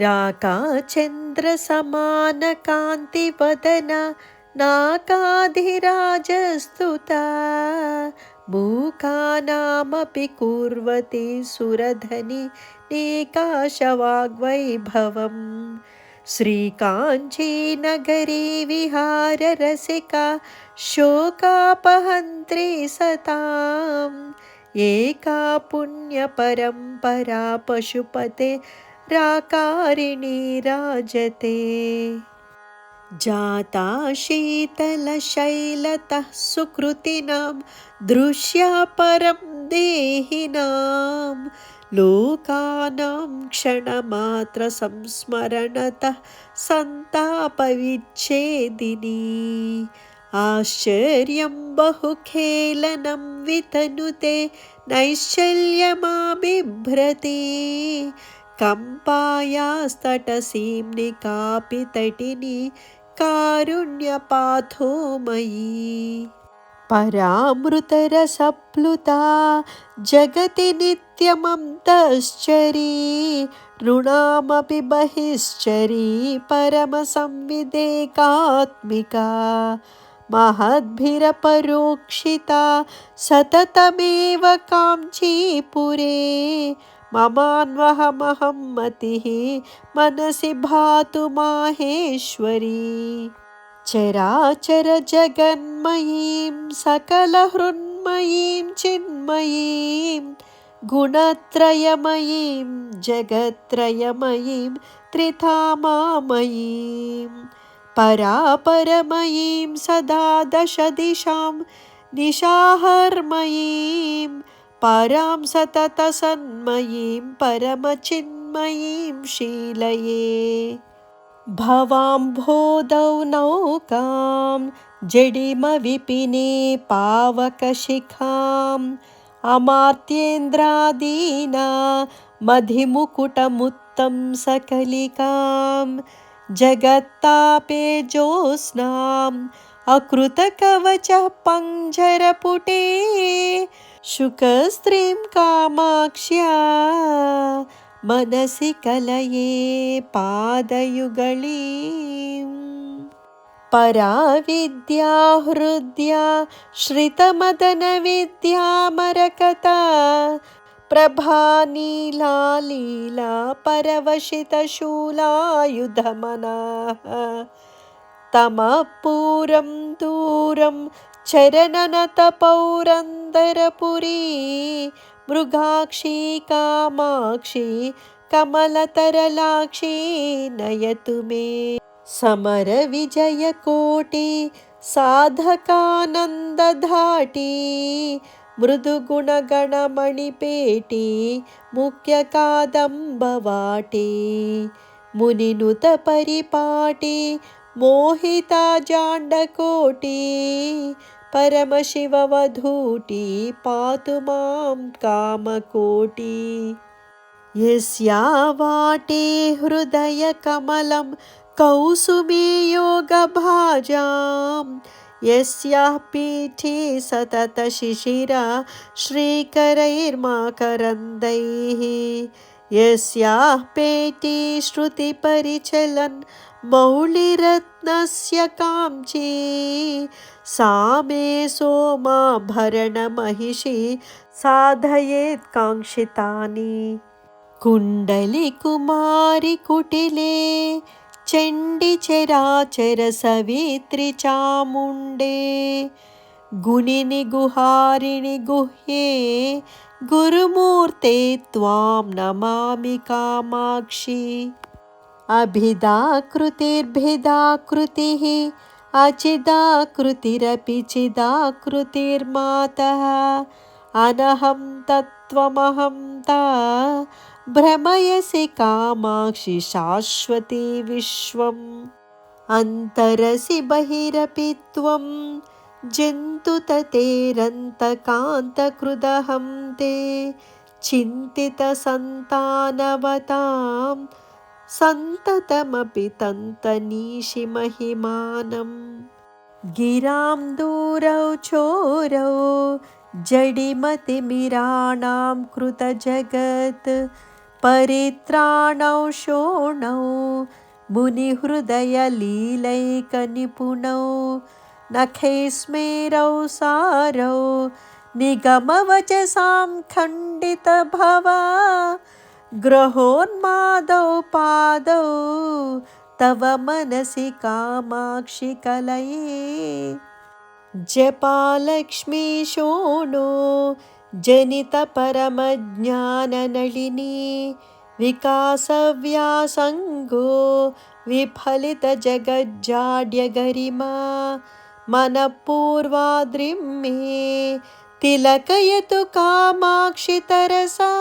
राकाचन्द्रसमानकान्तिवदना नाकाधिराजस्तुता। मूकानामपि कुर्वती सुरधनि नेकाशवाग्वैभवम्। श्रीकाञ्चीनगरी विहाररसिका शोकापहन्त्री सताम्। एका पुण्यपरम्परा पशुपते राकारिणी राजते जाता शीतलशैलतः सुकृतिनां दृश्या परं देहिनां लोकानां क्षणमात्रसंस्मरणतः सन्तापविच्छेदिनी आश्चर्यं बहुखेलनं वितनुते नैश्चल्यमाबिभ्रति कम्पायास्तटसीं निकापि तटिनी कारुण्यपाथोमयी परामृतरसप्लुता जगति नित्यमन्तश्चरी ऋणामपि बहिश्चरी परमसंविदेकात्मिका महद्भिरपरोक्षिता सततमेव काञ्चीपुरे ममान्वहमहं मतिः मनसि भातु माहेश्वरी। चराचरजगन्मयीं सकलहृन्मयीं, चिन्मयीं, गुणत्रयमयीं, जगत्त्रयमयीं, त्रिधामामयीं, परापरमयीं सदा दशदिशां निशाहर्मयीं परां सततसन्मयीं परमचिन्मयीं शीलये। भवाम्भोदौ नौकां जडिमविपिने पावकशिखाम् अमात्येन्द्रादीना मधिमुकुटमुत्तं सकलिकां जगत्तापे ज्योत्स्नाम् अकृतकवचः पञ्जरपुटे शुकस्त्रीं कामाक्ष्या मनसि कलये पादयुगळी पराविद्या हृद्या श्रितमदनविद्यामरकता प्रभानीला लीला परवशितशूलायुधमनाः तमः पूरं दूरं चरणनतपौरन्दरपुरी मृगाक्षी कामाक्षी कमलतरलाक्षी नयतु मे। समरविजयकोटि साधकानन्दधाटी मृदुगुणगणमणिपेटी मुख्यकादम्बवाटी मुनिनुतपरिपाटी मोहिता जाण्डकोटी परमशिववधूटी पातु मां कामकोटी। यस्या वाटे हृदयकमलं कौसुमीयोगभाजां यस्याः पीठे सततशिशिरा श्रीकरैर्माकरन्दैः यस्याः पेटी श्रुतिपरिचलन् मौलिरत्नस्य काञ्ची। सा मे सोमाभरणमहिषी साधयेत् काङ्क्षितानि। कुण्डलिकुमारि कुटिले चण्डिचराचरसवित्रिचामुण्डे। गुणिनि गुहारिणि गुह्ये गुरुमूर्ते त्वां नमामि कामाक्षि। अभिदाकृतिर्भिदाकृतिः अचिदाकृतिरपि चिदाकृतिर्मातः। अनहं तत्त्वमहं ता भ्रमयसि कामाक्षि शाश्वती विश्वम्। अन्तरसि बहिरपि त्वं जन्तुततेरन्तकान्तकृदहं ते चिन्तितसन्तानवताम् सन्ततमपि तन्तनीषि महिमानं गिरां दूरौ चोरौ जडिमतिमिराणां कृतजगत् परित्राणौ शोणौ मुनिहृदयलीलैकनिपुणौ नखैस्मेरौ सारौ निगमवचसां खण्डितभवा। ग्रहोन्मादौ पादौ तव मनसि कामाक्षि कलये। जपालक्ष्मी शोणो जनितपरमज्ञाननलिनी विकासव्यासङ्गो विफलितजगज्जाड्यगरिमा मनपूर्वाद्रिं मे तिलकयतु कामाक्षितरसा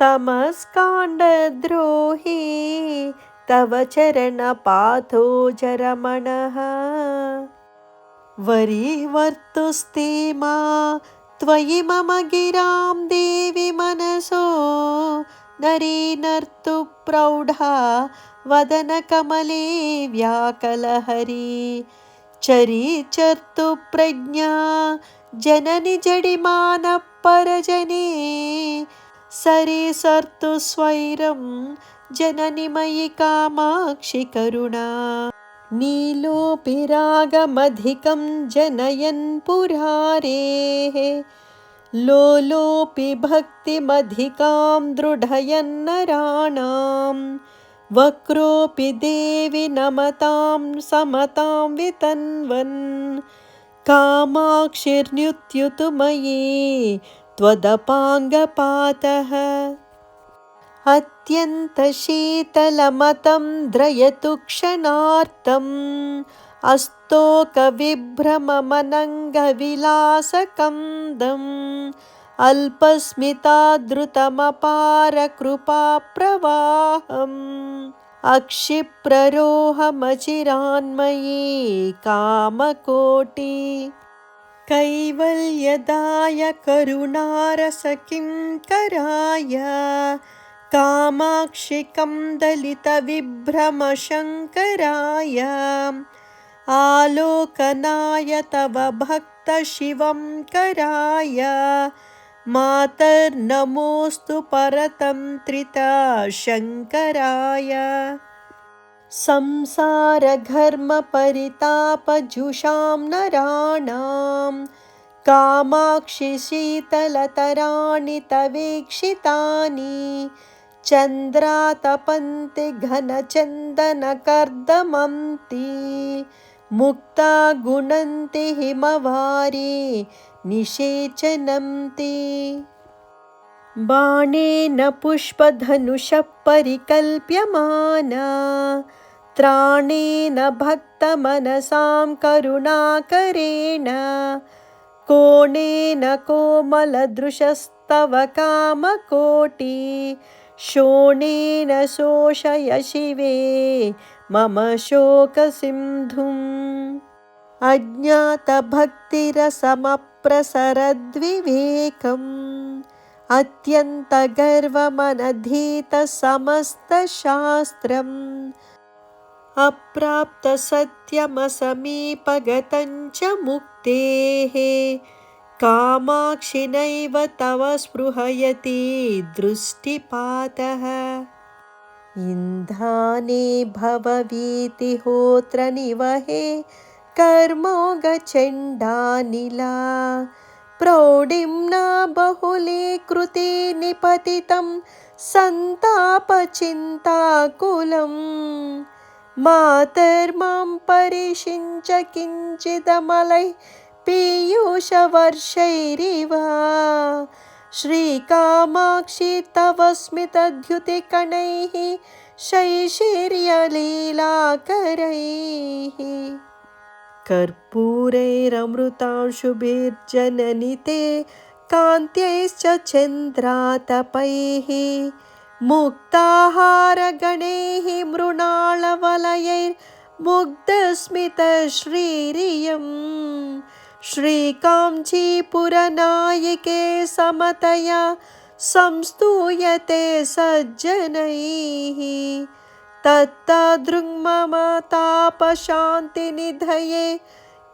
तमस्काण्डद्रोही तव चरणपाथो जरमणः। वरीवर्तुस्ते मा त्वयि मम गिरां देवि मनसो। नर्तु प्रौढा वदनकमले व्याकलहरी चरीचर्तु प्रज्ञा जननि जडिमानः परजने सरिसर्तु स्वैरं जननि मयि कामाक्षि करुणा। नीलोऽपि रागमधिकं जनयन् पुरारेः। लोलोऽपि भक्तिमधिकां दृढयन्नराणां वक्रोऽपि देवि नमतां समतां वितन्वन्। कामाक्षिर्न्युत्युतु मयि त्वदपाङ्गपातः। अत्यन्तशीतलमतं द्रयतु क्षणार्तम् अस्तोकविभ्रममनङ्गविलासकन्दम् अल्पस्मितादृतमपारकृपाप्रवाहम् अक्षिप्ररोहमचिरान्मयी कामकोटि। कैवल्यदाय करुणारस कराय कामाक्षिकं दलितविभ्रमशङ्कराय। आलोकनाय तव भक्तशिवं कराय मातर्नमोऽस्तु परतन्त्रिता शङ्कराय संसारघर्मपरितापजुषां नराणां कामाक्षि शीतलतराणि तवीक्षितानि चन्द्रातपन्ति घनचन्दनकर्दमन्ति मुक्ता गुणन्ति हिमवारी निषेचनन्ति बाणेन पुष्पधनुषः परिकल्प्यमाना त्राणेन भक्तमनसां करुणाकरेण। कोणेन कोमलदृशस्तव कामकोटि। शोणेन शोषय शिवे मम शोकसिन्धुम्। प्रसरद्विवेकम्। अत्यन्तगर्वमनधीतसमस्तशास्त्रम्। अप्राप्तसत्यमसमीपगतं च मुक्तेः कामाक्षिणैव तव स्पृहयति दृष्टिपातः। इन्धाने भववीति होत्र निवहे कर्मोगचण्डानिला। प्रौढिं न बहुले कृते निपतितं सन्तापचिन्ताकुलम् मातर्मां परिषिञ्च किञ्चिदमलैः पीयूषवर्षैरिव। श्रीकामाक्षि तव स्मितद्युतिकणैः शैशिर्यलीलाकरैः कर्पूरैरमृतांशुभिर्जननि ते कान्त्यैश्च चन्द्रातपैः मुक्ताहारगणैः मृणालवलयैर्मुग्धस्मितश्रीरियम् श्रीकाञ्चीपुरनायिके समतया संस्तूयते सज्जनैः तत्तदृङ्मम तापशान्तिनिधये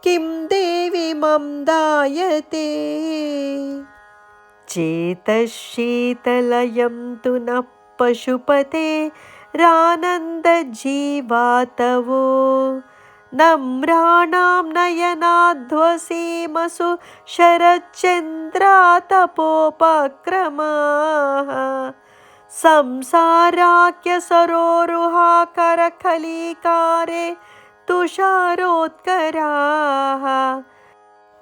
किं देवि मम दायते? चेतशीतलयं तु नः पशुपते रानन्दजीवातवो। नम्राणां नयनाध्वसीमसु शरच्चन्द्रातपोपक्रमाः संसाराख्यसरोरुहाकरखलीकारे तुषारोत्कराः।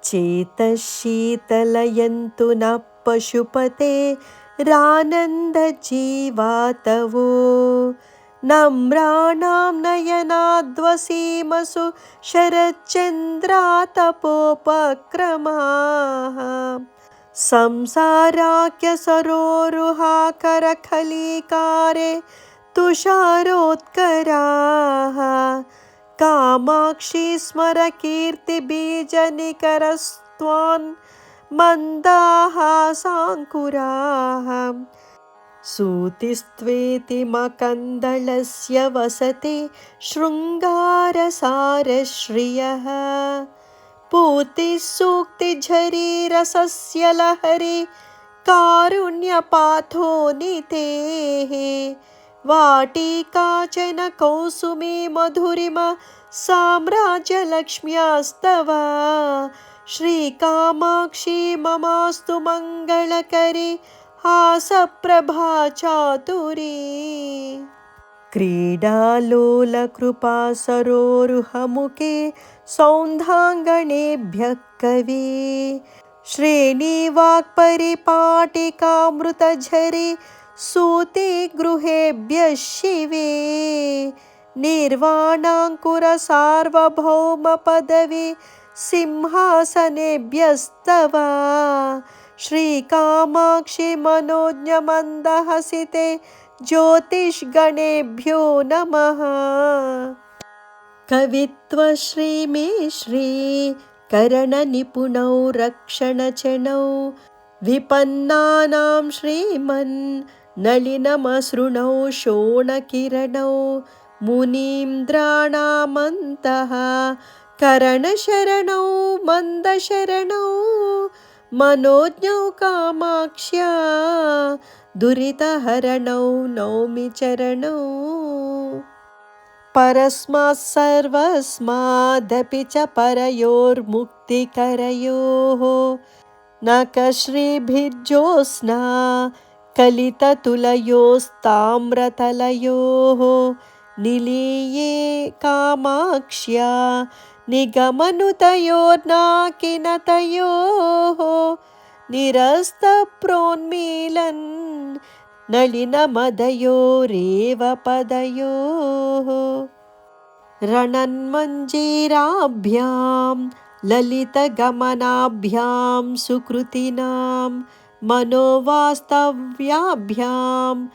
चेतशीतलयन्तु न पशुपते रानन्दजीवातवो। नम्राणां नयनाद्वसीमसु शरच्चन्द्रातपोपक्रमाः संसाराख्यसरोरुहाकरखलीकारे तुषारोत्कराः। कामाक्षी स्मरकीर्तिबीजनिकरस्त्वान् मन्दाः साङ्कुराः। सूतिस्त्वेति मकन्दलस्य वसते शृङ्गारसारश्रियः पूतिः सूक्तिझरीरसस्य लहरी कारुण्यपाथो नितेः। वाटी काचन कौसुमी मधुरिम साम्राज्यलक्ष्म्यास्तव श्रीकामाक्षी ममास्तु मङ्गलकरी हासप्रभा चातुरी। क्रीडालोलकृपा सरोरुहमुखे सौन्धाङ्गणेभ्यः कवि। श्रेणीवाक्परिपाटिकामृतझरि सूते गृहेभ्यः शिवे। निर्वाणाङ्कुरसार्वभौमपदवी सिंहासनेभ्यस्तव। श्रीकामाक्षि मनोज्ञमन्दहसिते ज्योतिष्गणेभ्यो नमः कवित्वश्रीमे श्रीकरणनिपुणौ रक्षणचणौ विपन्नानां श्रीमन् नलिनमसृणौ शोणकिरणौ मुनीन्द्राणामन्तः करणशरणौ मन्दशरणौ मनोज्ञौ कामाक्ष्या दुरितहरणौ नौमि चरणौ। परस्मात् सर्वस्मादपि च परयोर्मुक्तिकरयोः। न कश्रीभिर्जोत्स्ना कलिततुलयोस्ताम्रतलयोः। निलीये कामाक्ष्या निगमनुतयोर्नाकिनतयोः निरस्तप्रोन्मीलन् नलिनमदयोरेव पदयोः। रणन्मञ्जीराभ्यां ललितगमनाभ्यां सुकृतिनां मनोवास्तव्याभ्यां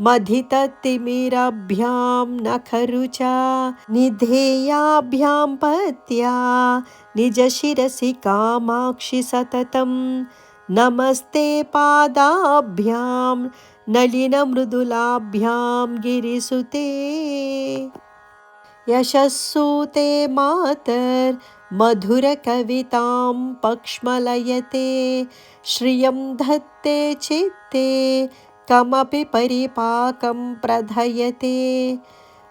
मधिततिमिराभ्यां नखरुचा निधेयाभ्यां पत्या निजशिरसि कामाक्षि सततं नमस्ते पादाभ्यां नलिनमृदुलाभ्यां गिरिसुते। यशस्सूते मातर्मधुरकवितां पक्ष्मलयते। श्रियं धत्ते चित्ते कमपि परिपाकं प्रधयते।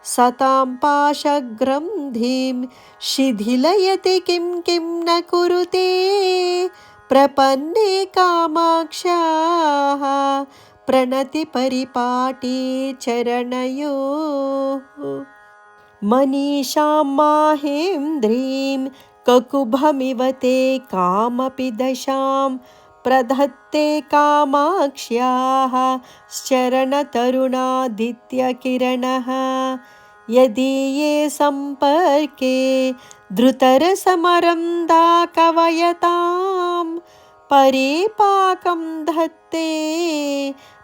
सतां पाशग्रन्थिं शिथिलयति किं किं न कुरुते। प्रपन्ने कामाक्षाः प्रणतिपरिपाटी चरणयोः। मनीषां माहेन्द्रीं ककुभमिव ते कामपि दशां प्रधत्ते कामाक्ष्याः शरणतरुणादित्यकिरणः। यदीये सम्पर्के धृतरसमरन्दा कवयतां परिपाकं धत्ते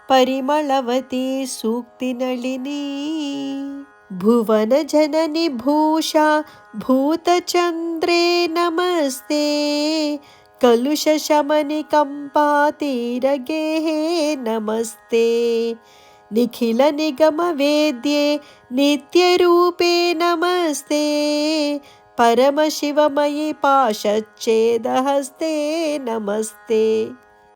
परिमलवती सूक्तिनलिनी। भुवनजननि भूषा भूतचन्द्रे नमस्ते कलुषशमनिकम्पातिरगेः नमस्ते। निखिलनिगमवेद्ये नित्यरूपे नमस्ते। परमशिवमयि पाशच्चेदहस्ते नमस्ते